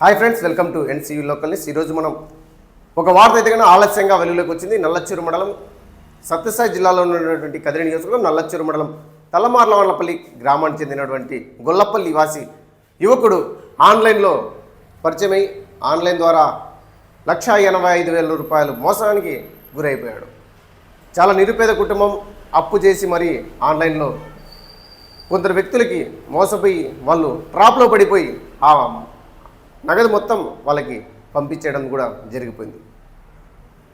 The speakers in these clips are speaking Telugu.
Hi friends welcome to NCU local news ఈరోజు మనం ఒక వార్త అయితే కానీ ఆలస్యంగా వెలుగులోకి వచ్చింది. నల్లచ్చూరు మండలం సత్యసాయి జిల్లాలో ఉన్నటువంటి కదిరి నియోజకవర్గం నల్లచ్చూరు మండలం తల్లమార్లవల్లపల్లి గ్రామానికి చెందినటువంటి గొల్లపల్లి వాసి యువకుడు ఆన్లైన్లో పరిచయమై ఆన్లైన్ ద్వారా లక్ష ఎనభై ఐదు వేల రూపాయలు మోసానికి గురైపోయాడు. చాలా నిరుపేద కుటుంబం అప్పు చేసి మరీ ఆన్లైన్లో కొందరు వ్యక్తులకి మోసపోయి వాళ్ళు ట్రాప్లో పడిపోయి ఆ నగదు మొత్తం వాళ్ళకి పంపించేయడం కూడా జరిగిపోయింది.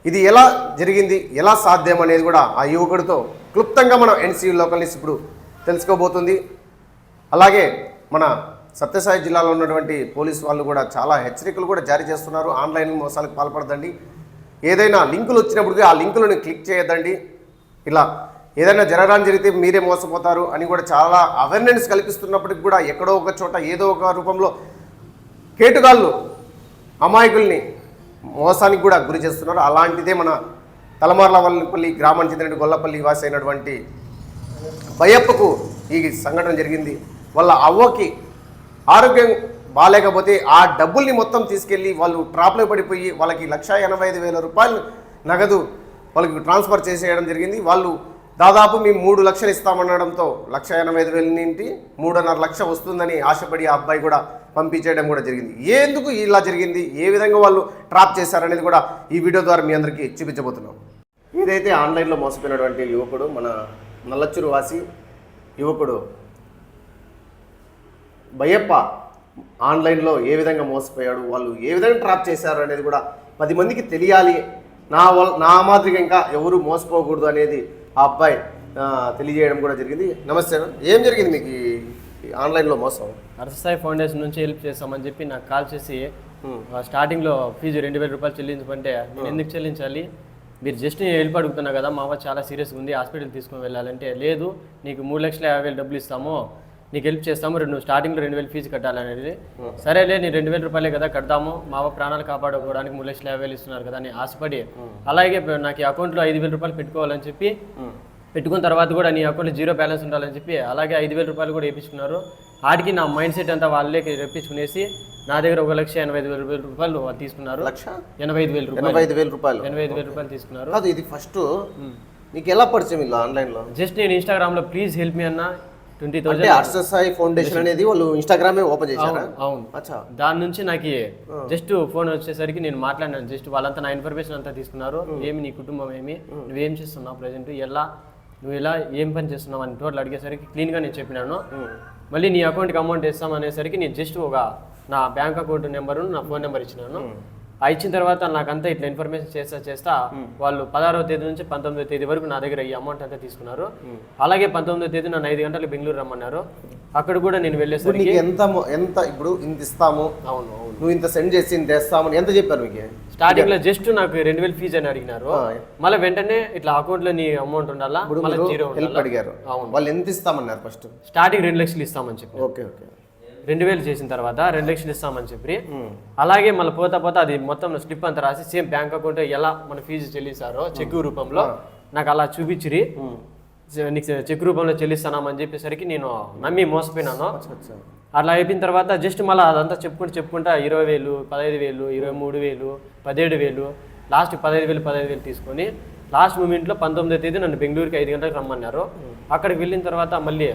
ఇది ఎలా జరిగింది ఎలా సాధ్యం అనేది కూడా ఆ యువకుడితో క్లుప్తంగా మనం ఎన్సీయూ లోకల్ ఇప్పుడు తెలుసుకోబోతుంది. అలాగే మన సత్యసాయి జిల్లాలో ఉన్నటువంటి పోలీసు వాళ్ళు కూడా చాలా హెచ్చరికలు కూడా జారీ చేస్తున్నారు. ఆన్లైన్ మోసాలకు పాల్పడదండి. ఏదైనా లింకులు వచ్చినప్పుడు ఆ లింకులను క్లిక్ చేయొద్దండి. ఇలా ఏదైనా జరగడానికి జరిగితే మీరే మోసపోతారు అని కూడా చాలా అవేర్నెస్ కల్పిస్తున్నప్పటికి కూడా ఎక్కడో ఒక చోట ఏదో ఒక రూపంలో కేటుగాళ్ళు అమాయకుల్ని మోసానికి కూడా గురి చేస్తున్నారు. అలాంటిదే మన తలమార్లవల్లిపల్లి గ్రామానికి చెందిన గొల్లపల్లి వాసి అయినటువంటి భయప్పకు ఈ సంఘటన జరిగింది. వాళ్ళ అవ్వకి ఆరోగ్యం బాగాలేకపోతే ఆ డబ్బుల్ని మొత్తం తీసుకెళ్ళి వాళ్ళు ట్రాప్లో పడిపోయి వాళ్ళకి లక్ష ఎనభై ఐదు వేల రూపాయలు నగదు వాళ్ళకి ట్రాన్స్ఫర్ చేసేయడం జరిగింది. వాళ్ళు దాదాపు మేము మూడు లక్షలు ఇస్తామనడంతో లక్ష ఎనభై ఐదు వేల నుండి మూడున్నర లక్ష వస్తుందని ఆశపడి ఆ అబ్బాయి కూడా పంపించేయడం కూడా జరిగింది. ఎందుకు ఇలా జరిగింది? ఏ విధంగా వాళ్ళు ట్రాప్ చేశారనేది కూడా ఈ వీడియో ద్వారా మీ అందరికీ చూపించబోతున్నాం. ఏదైతే ఆన్లైన్లో మోసపోయినటువంటి యువకుడు మన నల్లచ్చూరు వాసి యువకుడు భయప్ప ఆన్లైన్లో ఏ విధంగా మోసపోయాడు వాళ్ళు ఏ విధంగా ట్రాప్ చేశారు అనేది కూడా పది మందికి తెలియాలి. నా నా మాదిరిగా ఇంకా ఎవరు మోసపోకూడదు అనేది ఆ అబ్బాయి తెలియజేయడం కూడా జరిగింది. నమస్తే. ఏం జరిగింది మీకు ఆన్లైన్లో మోసం? అరసాయి ఫౌండేషన్ నుంచి హెల్ప్ చేస్తామని చెప్పి నాకు కాల్ చేసి స్టార్టింగ్లో ఫీజు రెండు వేల రూపాయలు చెల్లించమంటే నేను ఎందుకు చెల్లించాలి? మీరు జస్ట్ నేను హెల్ప్ అడుగుతున్నా కదా మా అవ్వ చాలా సీరియస్గా ఉంది హాస్పిటల్ తీసుకుని వెళ్ళాలంటే. లేదు నీకు మూడు లక్షల యాభై వేలు డబ్బులు ఇస్తాము నీకు హెల్ప్ చేస్తాము. రెండు స్టార్టింగ్లో రెండు వేలు ఫీజు కట్టాలనేది. సరేలే నేను రెండు వేల రూపాయలే కదా కడతాము. మా ప్రాణాలు కాపాడుకోవడానికి మూడు లక్షల యాభై వేలు ఇస్తున్నారు కదా అని ఆశపడి అలాగే నాకు అకౌంట్లో ఐదు వేల రూపాయలు పెట్టుకోవాలని చెప్పి పెట్టుకున్న తర్వాత కూడా నీ అకౌంట్లో జీరో బ్యాలెన్స్ ఉండాలని చెప్పి అలాగే ఐదు వేల రూపాయలు కూడా వేయించుకున్నారు. ఆడికి నా మైండ్ సెట్ అంతా వాళ్ళే రెప్పించుకునేసి నా దగ్గర ఒక లక్ష ఎనభై ఐదు వేల రూపాయలు వాళ్ళు తీసుకున్నారు. లక్ష? ఎనభై ఐదు వేల రూపాయలు. ఎనభై ఐదు వేల రూపాయలు. ఎనభై ఐదు వేల రూపాయలు తీసుకున్నారు. ఇది ఫస్ట్ మీకు ఎలా పరిచయం ఇలా ఆన్లైన్లో జస్ట్ నేను ఇన్స్టాగ్రామ్లో ప్లీజ్ హెల్ప్ మీ అన్న. ట్వంటీ థౌసండ్ అర్ససాయి ఫౌండేషన్ అనేది వాళ్ళు ఇన్స్టాగ్రామే ఓపెన్ చేశారా? అవును అచ్చా. దాని నుంచి నాకు జస్ట్ ఫోన్ వచ్చేసరికి నేను మాట్లాడినాను. జస్ట్ వాళ్ళంతా నా ఇన్ఫర్మేషన్ అంతా తీసుకున్నారు. ఏమి నీ కుటుంబం ఏమి? నువ్వేం చేస్తున్నావు ప్రజెంట్ ఎలా నువ్వు ఇలా ఏం పని చేస్తున్నావు అని టోటల్ అడిగేసరికి క్లీన్గా నేను చెప్పినాను. మళ్ళీ నీ అకౌంట్కి అమౌంట్ ఇస్తాం అనేసరికి నేను జస్ట్ ఒక నా బ్యాంక్ అకౌంట్ నెంబరు నా ఫోన్ నెంబర్ ఇచ్చినాను. ఆ ఇచ్చిన తర్వాత నాకంతా ఇట్లా ఇన్ఫర్మేషన్ చేస్తా చేస్తా వాళ్ళు పదహారవ తేదీ నుంచి పంతొమ్మిదో తేదీ వరకు నా దగ్గర ఈ అమౌంట్ అంతా తీసుకున్నారు. అలాగే పంతొమ్మిదో తేదీ నన్ను ఐదు గంటలకు బెంగళూరు రమ్మన్నారు. అక్కడ కూడా నేను వెళ్ళేసరికి ఎంత ఎంత ఇప్పుడు ఇంత ఇస్తాము? అవును అవును. నువ్వు ఇంత సెండ్ చేసి ఇంత ఇస్తామని ఎంత చెప్పారు మీకు స్టార్టింగ్లో జస్ట్ నాకు రెండు వేలు ఫీజు అని అడిగినారు. మళ్ళీ వెంటనే ఇట్లా అకౌంట్లో నీ అమౌంట్ ఉండాలా? మళ్ళీ జీరో అడిగారు. అవును. వాళ్ళు ఎంత ఇస్తామన్నారు ఫస్ట్ స్టార్టింగ్ రెండు లక్షలు ఇస్తామని చెప్పి ఓకే ఓకే. రెండు వేలు చేసిన తర్వాత రెండు లక్షలు ఇస్తామని చెప్పి. అలాగే మళ్ళీ పోతా పోతా అది మొత్తం స్లిప్ అంతా రాసి సేమ్ బ్యాంక్ అకౌంట్ ఎలా మన ఫీజు చెల్లిస్తారో చెక్ రూపంలో నాకు అలా చూపించిరి. నీకు చెక్ రూపంలో చెల్లిస్తానామని చెప్పేసరికి నేను నమ్మి మోసపోయినాను. అట్లా అయిపోయిన తర్వాత జస్ట్ మళ్ళీ అదంతా చెప్పుకుంటూ చెప్పుకుంటా ఇరవై వేలు పదహైదు వేలు ఇరవై మూడు వేలు పదిహేడు వేలు లాస్ట్ పదహైదు వేలు పదహైదు వేలు తీసుకొని లాస్ట్ మూమెంట్లో పంతొమ్మిదో తేదీ నన్ను బెంగళూరుకి ఐదు గంటలకు రమ్మన్నారు. అక్కడికి వెళ్ళిన తర్వాత మళ్ళీ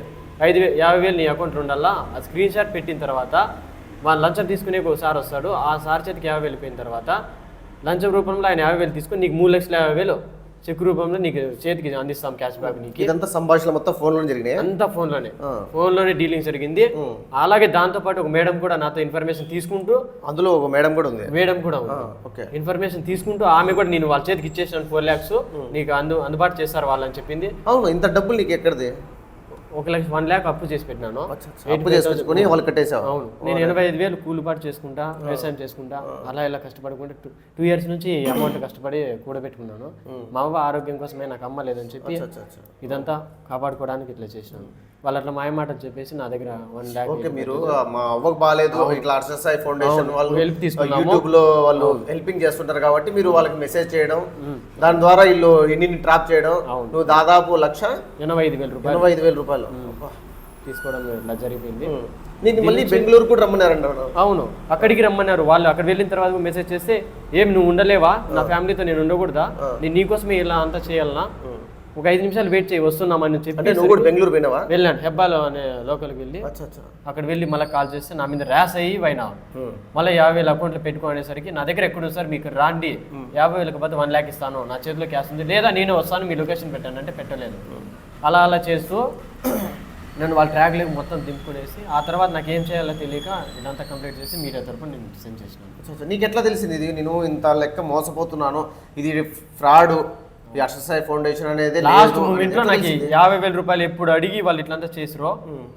ఐదు వే యాభై వేలు నీ అకౌంట్ ఉండాలా ఆ స్క్రీన్ షాట్ పెట్టిన తర్వాత మా లంచం తీసుకునే ఒక సార్ వస్తాడు. ఆ సార్ చేతికి యాభై వేలు అయిపోయిన తర్వాత లంచం రూపంలో ఆయన యాభై వేలు తీసుకొని నీకు మూడు లక్షల యాభై వేలు చెక్ రూపంలో నీకు చేతికి అందిస్తాం క్యాష్ బ్యాక్ నీకు. ఇదంతా సంభాషణ మొత్తం ఫోన్లో జరిగినాయి? అంతా ఫోన్లోనే ఫోన్లోనే డీలింగ్ జరిగింది. అలాగే దాంతో పాటు ఒక మేడం కూడా నాతో ఇన్ఫర్మేషన్ తీసుకుంటూ అందులో ఒక మేడం కూడా ఉంది. మేడం కూడా ఉంది. ఓకే. ఇన్ఫర్మేషన్ తీసుకుంటూ ఆమె కూడా నేను వాళ్ళ చేతికి ఇచ్చేసాను ఫోర్ ల్యాక్స్ నీకు అందు అందుబాటు చేస్తారు వాళ్ళని చెప్పింది. అవును ఇంత డబ్బులు నీకు ఎక్కడిది? ఒక లక్ష వన్ ల్యాక్ అప్పు చేసి పెట్టినాను. అప్పు చేసుకొని వాళ్ళు కట్టేసావు. అవును. నేను ఎనభై ఐదు వేలు కూలిపాటు చేసుకుంటా వ్యవసాయం చేసుకుంటా అలా ఇలా కష్టపడుకుంటే టూ టూ ఇయర్స్ నుంచి అమౌంట్ కష్టపడి కూడబెట్టుకున్నాను. మా అవ్వ ఆరోగ్యం కోసమే నాకు అమ్మ లేదని చెప్పి. ఇదంతా కాపాడుకోవడానికి ఇట్లా చేసినాను. వాళ్ళు అట్లా మాయమాటలు చెప్పేసి నా దగ్గర వన్ ల్యాక్ ఓకే మీరు మా అవ్వకు బాగాలేదు ఇట్లా అర్ససాయి ఫౌండేషన్ వాళ్ళు help తీసుకున్నాము. యూట్యూబ్లో వాళ్ళు హెల్పింగ్ చేస్తుంటారు కాబట్టి మీరు వాళ్ళకి మెసేజ్ చేయడం దాని ద్వారా వీళ్ళు ఇన్ని ట్రాప్ చేయడం నువ్వు దాదాపు లక్ష ఎనభై ఐదు వేల రూపాయలు. ఎనభై ఐదు వేల రూపాయలు. తీసుకోవడం ఇట్లా జరిగిపోయింది నీకు మళ్ళీ బెంగళూరు కూడా రమ్మన్నారంట అవును. అక్కడికి రమ్మన్నారు. వాళ్ళు అక్కడ వెళ్ళిన తర్వాత మెసేజ్ చేస్తే ఏం నువ్వు ఉండలేవా? నా ఫ్యామిలీతో నేను ఉండకూడదా? నేను నీకోసమే ఇలా అంతా చేయాలనా? ఒక ఐదు నిమిషాలు వెయిట్ చేయి వస్తున్నామని అంటే చెప్పి నువ్వు కూడా బెంగళూరు పోయినావా? వెళ్ళాను. హెబ్బాలో అనే లోకల్కి వెళ్ళి అక్కడ వెళ్ళి మళ్ళీ కాల్ చేస్తే నా మీద ర్యాస్ అయ్యి పోయినా మళ్ళీ యాభై వేల అకౌంట్లో పెట్టుకునేసరికి నా దగ్గర ఎక్కడ సార్? మీకు రాండి. యాభై వేలకు పోతే వన్ ల్యాక్ ఇస్తాను. నా చేతిలో క్యాష్ ఉంది. లేదా నేనే వస్తాను మీ లొకేషన్ పెట్టాను అంటే పెట్టలేదు. అలా అలా చేస్తూ నన్ను వాళ్ళ ట్రాక్లోకి మొత్తం దింపుకునేసి ఆ తర్వాత నాకు ఏం చేయాలో తెలియక ఇదంతా కంప్లీట్ చేసి మీడియా తరపున నేను సెండ్ చేసినాను. నీకు ఎట్లా తెలిసింది ఇది? నేను ఇంత లెక్క మోసపోతున్నాను. ఇది ఫ్రాడ్ ఈ అక్షసాయి ఫౌండేషన్ అనేది లాస్ట్ మూమెంట్లో నాకు. యాభై వేల రూపాయలు ఎప్పుడు అడిగి వాళ్ళు ఇట్లంతా చేసిరో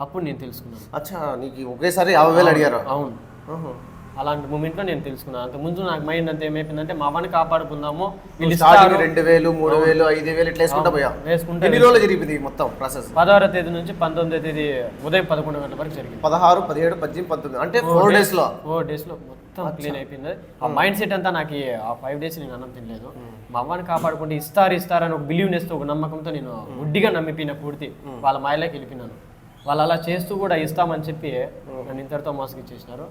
అప్పుడు నేను తెలుసుకున్నాను. అచ్చా నీకు ఒకేసారి యాభై వేలు అడిగారు? అవును. అలాంటి మూమెంట్లో నేను తెలుసుకున్నాను. అంత ముందు నాకు మైండ్ అంతా ఏమైపోయిందంటే మా అవ్వని కాపాడుకుందాము రెండు వేలు మూడు వేలు ఐదు వేలు ఇట్లా వేసుకుంటా పోయా? వేసుకుంటే ఎన్ని రోజులు జరిగింది మొత్తం ప్రాసెస్ పదహారో తేదీ నుంచి పంతొమ్మిదో తేదీ ఉదయం పదకొండు గంటల వరకు జరిగింది. పదహారు పదిహేడు పద్దెనిమిది పంతొమ్మిది అంటే ఫోర్ డేస్లో? ఫోర్ డేస్లో మొత్తం క్లీన్ అయిపోయింది. ఆ మైండ్ సెట్ అంతా నాకు ఆ ఫైవ్ డేస్ నేను అన్నం తినలేదు. మా అవ్వని కాపాడుకుంటే ఇస్తారు ఇస్తారని ఒక బిలీవ్నెస్తో ఒక నమ్మకంతో నేను గుడ్డిగా నమ్మిపోయిన పూర్తి. వాళ్ళ మాయలోకి వెళ్ళిపోయినాను. వాళ్ళు అలా చేస్తూ కూడా ఇస్తామని చెప్పి నన్ను ఇంతటితో మోసగిచ్చేసినారు.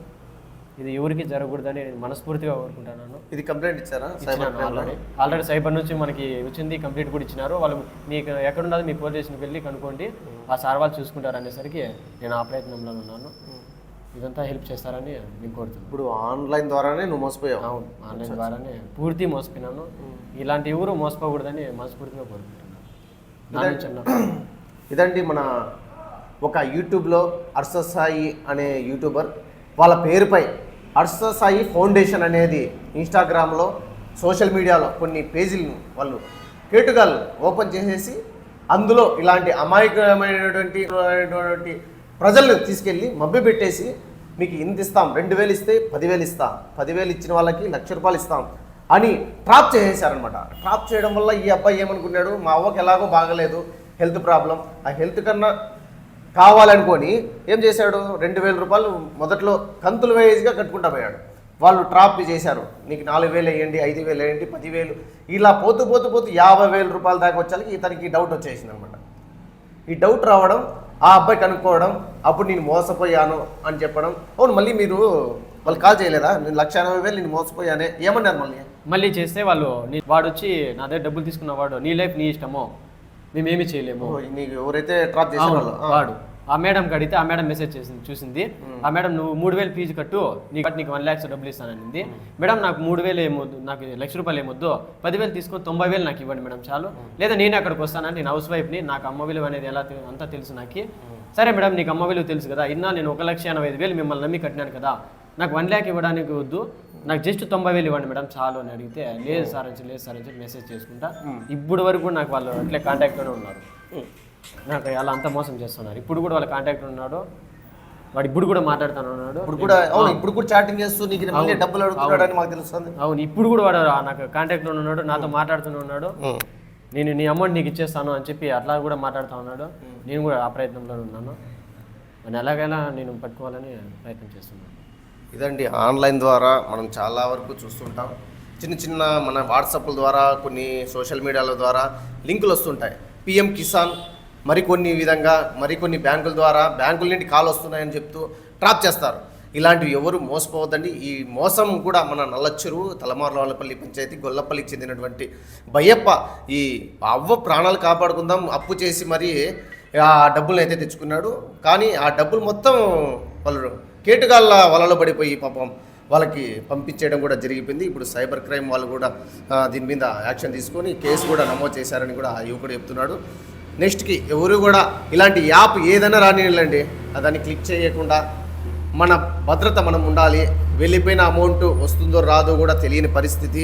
ఇది ఎవరికి జరగకూడదని నేను మనస్ఫూర్తిగా కోరుకుంటున్నాను ఇది కంప్లైంట్ ఇచ్చారా? సైబర్ ఆల్రెడీ ఆల్రెడీ సైబర్ నుంచి మనకి వచ్చింది కంప్లీట్ కూడా ఇచ్చినారు. వాళ్ళు మీకు ఎక్కడ ఉన్నది మీ పోలీస్ స్టేషన్కి వెళ్ళి కనుక్కోండి. ఆ సార్ వాళ్ళు చూసుకుంటారు అనేసరికి నేను ఆ ప్రయత్నంలో ఉన్నాను. ఇదంతా హెల్ప్ చేస్తారని నేను కోరుతున్నాను. ఇప్పుడు ఆన్లైన్ ద్వారానే నువ్వు మోసపోయావు. అవును ఆన్లైన్ ద్వారానే పూర్తి మోసపోయినాను. ఇలాంటి ఎవరు మోసపోకూడదని మనస్ఫూర్తిగా కోరుకుంటున్నాను. ఇదండి మన ఒక యూట్యూబ్లో అర్స సాయి అనే యూట్యూబర్ వాళ్ళ పేరుపై అర్స సాయి ఫౌండేషన్ అనేది ఇన్స్టాగ్రామ్లో సోషల్ మీడియాలో కొన్ని పేజీలను వాళ్ళు కేటుగాలు ఓపెన్ చేసేసి అందులో ఇలాంటి అమాయకమైనటువంటి ప్రజల్ని తీసుకెళ్ళి మభ్య పెట్టేసి మీకు ఇంత ఇస్తాం రెండు వేలు ఇస్తే పదివేలు ఇస్తాం పదివేలు ఇచ్చిన వాళ్ళకి లక్ష రూపాయలు ఇస్తాం అని ట్రాప్ చేసేసారనమాట ట్రాప్ చేయడం వల్ల ఈ అబ్బాయి ఏమనుకున్నాడు? మా అవ్వకి ఎలాగో బాగలేదు హెల్త్ ప్రాబ్లం ఆ హెల్త్ కన్నా కావాలనుకొని ఏం చేశాడు? రెండు వేల రూపాయలు మొదట్లో కంతులు వేయిగా కట్టుకుంటా పోయాడు. వాళ్ళు ట్రాప్ చేశారు. నీకు నాలుగు వేలు వేయండి ఐదు వేలు వేయండి పదివేలు. ఇలా పోతూ పోతూ పోతూ యాభై వేల రూపాయల దాకా వచ్చానికి ఇతనికి డౌట్ వచ్చేసింది అనమాట ఈ డౌట్ రావడం ఆ అబ్బాయి కనుక్కోవడం అప్పుడు నేను మోసపోయాను అని చెప్పడం. అవును మళ్ళీ మీరు వాళ్ళు కాల్ చేయలేదా? నేను లక్ష ఎనభై వేలు నేను మోసపోయానే. ఏమన్నారు మళ్ళీ? మళ్ళీ చేస్తే వాళ్ళు నీ- వాడు వచ్చి నా దగ్గర డబ్బులు తీసుకున్న వాడు నీ లైఫ్ నీ ఇష్టమో మేమేమి చేయలేము. నీకు ఎవరైతే ట్రాప్ చేసిన అవును, వాళ్ళు. ఆ. వాడు. ఆ మేడం అడిగితే ఆ మేడం మెసేజ్ చేసింది చూసింది. ఆ మేడం నువ్వు మూడు వేలు ఫీజు కట్టు నీకు నీకు వన్ ల్యాక్స్ డబ్బులు ఇస్తాననింది మేడం నాకు మూడు వేలు ఏమొద్దు నాకు లక్ష రూపాయలు ఏమొద్దు. పదివేలు తీసుకొని తొంభై వేలు నాకు ఇవ్వండి మేడం చాలు. లేదా నేను అక్కడికి వస్తానని నేను హౌస్ వైఫ్ని నాకు అమ్మ విలువ అనేది ఎలా అంతా తెలుసు నాకు. సరే మేడం నీకు అమ్మ విలువ తెలుసు కదా ఇన్నా నేను ఒక లక్ష ఎనభై ఐదు వేలు మిమ్మల్ని నమ్మి కట్టినాను కదా. నాకు వన్ ల్యాక్ ఇవ్వడానికి వద్దు. నాకు జస్ట్ తొంభై వేలు ఇవ్వండి మేడం చాలు అని అడిగితే లేదు సార్ అని లేదు సార్ అని మెసేజ్ చేసుకుంటా. ఇప్పుడు వరకు కూడా నాకు వాళ్ళు అట్లే కాంటాక్ట్లోనే ఉన్నారు. నాకు అలా అంతా మోసం చేస్తున్నారు. ఇప్పుడు కూడా వాళ్ళ కాంటాక్ట్ ఉన్నాడు. వాడు ఇప్పుడు కూడా మాట్లాడుతాను ఉన్నాడు ఇప్పుడు కూడా అవును ఇప్పుడు కూడా చాటింగ్ చేస్తూ నీకు మళ్ళీ డబ్బులు అడుగుతున్నాడని మాకు తెలుస్తుంది అవును ఇప్పుడు కూడా వాడు నాకు కాంటాక్ట్లో ఉన్నాడు నాతో మాట్లాడుతూనే ఉన్నాడు. నేను నీ అమౌంట్ నీకు ఇచ్చేస్తాను అని చెప్పి అట్లా కూడా మాట్లాడుతూ ఉన్నాడు. నేను కూడా ఆ ప్రయత్నంలో ఉన్నాను. అని ఎలాగైనా నేను పట్టుకోవాలని ప్రయత్నం చేస్తున్నాను. ఇదండి ఆన్లైన్ ద్వారా మనం చాలా వరకు చూస్తుంటాం. చిన్న చిన్న మన వాట్సాప్ల ద్వారా కొన్ని సోషల్ మీడియాల ద్వారా లింకులు వస్తుంటాయి. పిఎం కిసాన్ మరికొన్ని విధంగా మరికొన్ని బ్యాంకుల ద్వారా బ్యాంకుల నుండి కాల్ వస్తున్నాయని చెప్తూ ట్రాప్ చేస్తారు. ఇలాంటివి ఎవరు మోసపోవద్దండి. ఈ మోసం కూడా మన నల్లచ్చురు తలమార్లపల్లి పంచాయతీ గొల్లపల్లికి చెందినటువంటి భయ్యప్ప ఈ అవ్వ ప్రాణాలు కాపాడుకుందాం అప్పు చేసి మరి ఆ డబ్బులను అయితే తెచ్చుకున్నాడు. కానీ ఆ డబ్బులు మొత్తం వాళ్ళు కేటుగాళ్ళ వలలో పడిపోయి పాపం వాళ్ళకి పంపించేయడం కూడా జరిగిపోయింది. ఇప్పుడు సైబర్ క్రైమ్ వాళ్ళు కూడా దీని మీద యాక్షన్ తీసుకొని కేసు కూడా నమోదు చేశారని కూడా ఆ యువకుడు చెప్తున్నాడు. నెక్స్ట్కి ఎవరు కూడా ఇలాంటి యాప్ ఏదైనా రానివ్వండి దాన్ని క్లిక్ చేయకుండా మన భద్రత మనం ఉండాలి. వెళ్ళిపోయిన అమౌంట్ వస్తుందో రాదో కూడా తెలియని పరిస్థితి.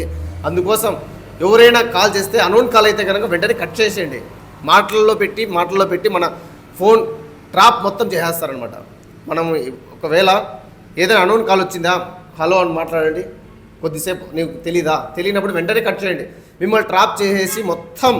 అందుకోసం ఎవరైనా కాల్ చేస్తే అనౌన్ కాల్ అయితే కనుక వెంటనే కట్ చేసేయండి. మాటల్లో పెట్టి మాటల్లో పెట్టి మన ఫోన్ ట్రాప్ మొత్తం చేసేస్తారనమాట మనం ఒకవేళ ఏదైనా అనౌన్ కాల్ వచ్చిందా? హలో అని మాట్లాడండి. కొద్దిసేపు నీకు తెలీదా? తెలియనప్పుడు వెంటనే కట్ చేయండి. మిమ్మల్ని ట్రాప్ చేసేసి మొత్తం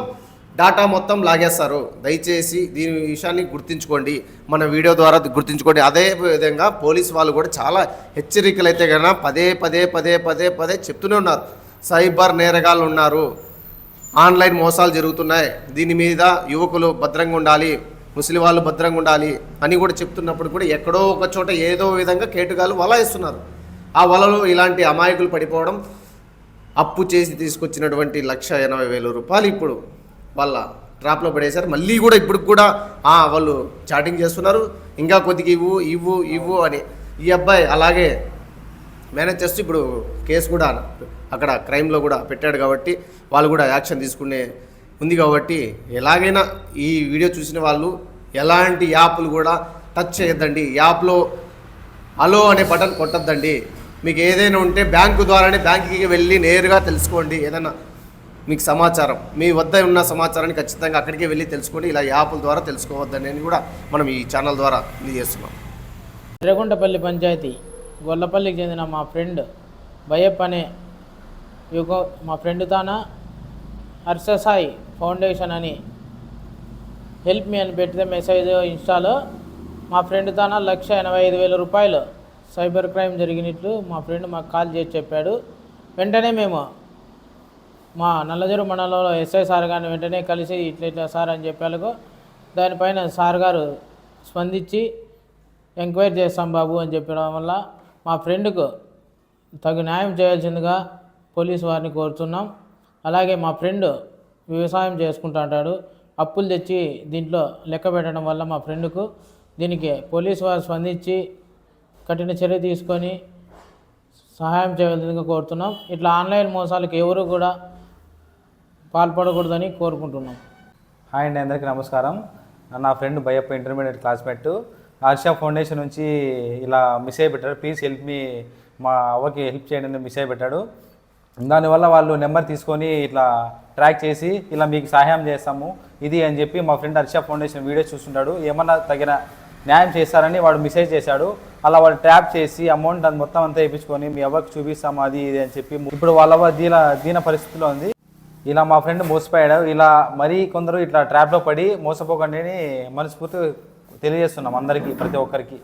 డాటా మొత్తం లాగేస్తారు. దయచేసి దీని విషయాన్ని గుర్తుంచుకోండి. మన వీడియో ద్వారా గుర్తుంచుకోండి. అదే విధంగా పోలీస్ వాళ్ళు కూడా చాలా హెచ్చరికలు అయితే కనుక పదే పదే పదే పదే పదే చెప్తూనే ఉన్నారు. సైబర్ నేరగాళ్ళు ఉన్నారు. ఆన్లైన్ మోసాలు జరుగుతున్నాయి. దీని మీద యువకులు భద్రంగా ఉండాలి. ముసలి వాళ్ళు భద్రంగా ఉండాలి అని కూడా చెప్తున్నప్పుడు కూడా ఎక్కడో ఒక చోట ఏదో విధంగా కేటుగాలు వల వేస్తున్నారు. ఆ వలలో ఇలాంటి అమాయకులు పడిపోవడం అప్పు చేసి తీసుకొచ్చినటువంటి లక్ష ఎనభై వేల రూపాయలు ఇప్పుడు వాళ్ళ ట్రాప్లో పడేశారు. మళ్ళీ కూడా ఇప్పుడు కూడా వాళ్ళు చాటింగ్ చేస్తున్నారు. ఇంకా కొద్దిగా ఇవ్వు ఇవ్వు ఇవ్వు అని ఈ అబ్బాయి అలాగే మేనేజ్ చేస్తూ ఇప్పుడు కేసు కూడా అక్కడ క్రైమ్లో కూడా పెట్టాడు కాబట్టి వాళ్ళు కూడా యాక్షన్ తీసుకునే ఉంది కాబట్టి ఎలాగైనా ఈ వీడియో చూసిన వాళ్ళు ఎలాంటి యాప్లు కూడా టచ్ చేయొద్దండి. యాప్లో అలో అనే బటన్ కొట్టద్దండి. మీకు ఏదైనా ఉంటే బ్యాంకు ద్వారానే బ్యాంకుకి వెళ్ళి నేరుగా తెలుసుకోండి. ఏదైనా మీకు సమాచారం మీ వద్ద ఉన్న సమాచారాన్ని ఖచ్చితంగా అక్కడికే వెళ్ళి తెలుసుకోండి ఇలా యాప్ల ద్వారా తెలుసుకోవద్దని కూడా మనం ఈ ఛానల్ ద్వారా తెలియజేస్తున్నాం. ఎర్రగుంటపల్లి పంచాయతీ గొల్లపల్లికి చెందిన మా ఫ్రెండ్ భయప్ అనే యుగ మా ఫ్రెండ్ తాన హర్షసాయి ఫౌండేషన్ అని హెల్ప్ మీ అని పెట్టితే మెసేజ్ ఇన్స్టాలో మా ఫ్రెండ్ తాన లక్ష ఎనభై ఐదు వేల రూపాయలు సైబర్ క్రైమ్ జరిగినట్లు మా ఫ్రెండ్ మాకు కాల్ చేసి చెప్పాడు. వెంటనే మేము మా నల్లజరు మండలంలో ఎస్ఐ సార్ గారిని వెంటనే కలిసి ఇట్లా ఇట్లా సార్ అని చెప్పాలకు దానిపైన సార్ గారు స్పందించి ఎంక్వైరీ చేస్తాం బాబు అని చెప్పడం వల్ల మా ఫ్రెండ్కు తగు న్యాయం చేయాల్సిందిగా పోలీసు వారిని కోరుతున్నాం. అలాగే మా ఫ్రెండ్ వ్యవసాయం చేసుకుంటుంటాడు అప్పులు తెచ్చి దీంట్లో లెక్క పెట్టడం వల్ల మా ఫ్రెండ్కు దీనికి పోలీసు వారు స్పందించి కఠిన చర్య తీసుకొని సహాయం చేయవలసిందిగా కోరుతున్నాం. ఇట్లా ఆన్లైన్ మోసాలకు ఎవరు కూడా పాల్పడకూడదని కోరుకుంటున్నాం. హాయ్ అండి అందరికీ నమస్కారం. నా ఫ్రెండ్ భయప్ప ఇంటర్మీడియట్ క్లాస్మేట్. హర్ష ఫౌండేషన్ నుంచి ఇలా మిస్ అయి పెట్టాడు ప్లీజ్ హెల్ప్ మీ మా అవ్వకి హెల్ప్ చేయండి అని మిస్ అయి పెట్టాడు దానివల్ల వాళ్ళు నెంబర్ తీసుకొని ఇట్లా ట్రాక్ చేసి ఇలా మీకు సహాయం చేస్తాము ఇది అని చెప్పి మా ఫ్రెండ్ హర్ష ఫౌండేషన్ వీడియో చూస్తుంటాడు. ఏమన్నా తగిన న్యాయం చేస్తారని వాడు మెసేజ్ చేశాడు. అలా వాళ్ళు ట్యాప్ చేసి అమౌంట్ అది మొత్తం అంతా వేయించుకొని మీ అవ్వకి చూపిస్తాము అది ఇది అని చెప్పి ఇప్పుడు వాళ్ళ దీన దీన పరిస్థితిలో ఉంది. ఇలా మా ఫ్రెండ్ మోసపోయాడు. ఇలా మరీ కొందరు ఇట్లా ట్రాప్లో పడి మోసపోకండి అని మనస్ఫూర్తి తెలియజేస్తున్నాం అందరికీ ప్రతి ఒక్కరికి.